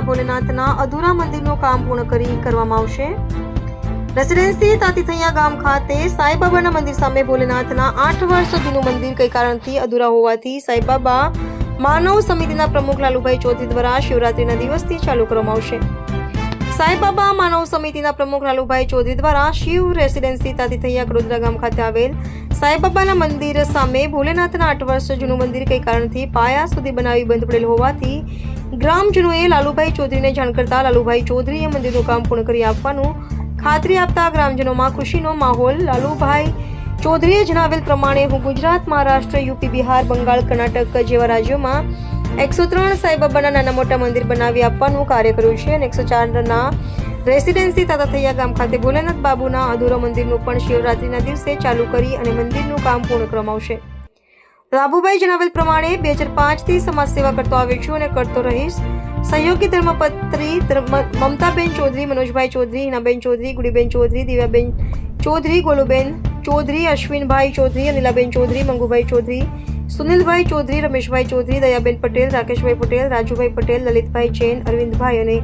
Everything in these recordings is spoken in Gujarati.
ભોલેનાથના અધૂરા મંદિરનું કામ પૂર્ણ કરી કરવામાં આવશે. રેસિડેન્સી તાતીથૈયા ગામ ખાતે સાંઈબાબાના મંદિર સામે ભોલેનાથના આઠ વર્ષ સુધીનું મંદિર કઈ કારણથી અધૂરા હોવાથી સાંઈબાબા માનવ સમિતિના પ્રમુખ લાલુભાઈ ચૌધરી દ્વારા શિવરાત્રીના દિવસથી ચાલુ કરવામાં આવશે. સાંઈબાબા માનવ સમિતિના પ્રમુખ લાલુભાઈ ચૌધરી દ્વારા શિવ રેસિડેન્સી તાતીથૈયા કડોદરા ગામ ખાતે આવેલ સાંઈબાબાના મંદિર સામે ભોલેનાથના આઠ વર્ષ જૂનું મંદિર કઈ કારણથી પાયા સુધી બનાવી બંધ પડેલ હોવાથી ગ્રામજનોએ લાલુભાઈ ચૌધરીને જાણ કરતા લાલુભાઈ ચૌધરીએ મંદિરનું કામ પૂર્ણ કરી આપવાનું ખાતરી આપતા ગ્રામજનોમાં ખુશીનો માહોલ. લાલુભાઈ ચૌધરીએ જણાવેલ પ્રમાણે, હું ગુજરાત, મહારાષ્ટ્ર, યુપી, બિહાર, બંગાળ, કર્ણાટક જેવા રાજ્યોમાં એકસો ત્રણ સાંઈબાબાના નાના મોટા મંદિર બનાવી આપવાનું કાર્ય કર્યું છે અને એકસો ચારના રેસિડેન્સી તાતાથૈયા ગામ ખાતે ભોલેનાથ બાબુના અધૂરા મંદિરનું પણ શિવરાત્રીના દિવસે ચાલુ કરી અને મંદિરનું કામ પૂર્ણ કરવામાં રાભુભાઈ જણાવેલ પ્રમાણે બે હજાર પાંચથી સમાજ સેવા કરતો આવ્યો છું અને કરતો રહીશ. સહયોગી ધર્મપત્રી મમતાબેન ચૌધરી, મનોજભાઈ ચૌધરી, હિનાબેન ચૌધરી, ગુડીબેન ચૌધરી, દિવ્યાબેન ચૌધરી, ગોલુબેન ચૌધરી, અશ્વિનભાઈ ચૌધરી, અનિલાબેન ચૌધરી, મંગુભાઈ ચૌધરી સુનિલભાઈ ચૌધરી, રમેશભાઈ ચૌધરી, દયાબેન પટેલ, રાકેશભાઈ પટેલ, રાજુભાઈ પટેલ, લલિતભાઈ જૈન, અરવિંદભાઈ અને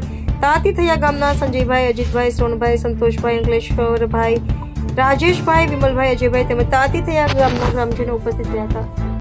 તાતી થયા ગામના સંજયભાઈ, અજીતભાઈ સોનભાઈ સંતોષભાઈ, અંકલેશ્વરભાઈ, રાજેશભાઈ, વિમલભાઈ, અજયભાઈ તેમજ તાતી થયા ગામના ગ્રામજનો ઉપસ્થિત રહ્યા હતા.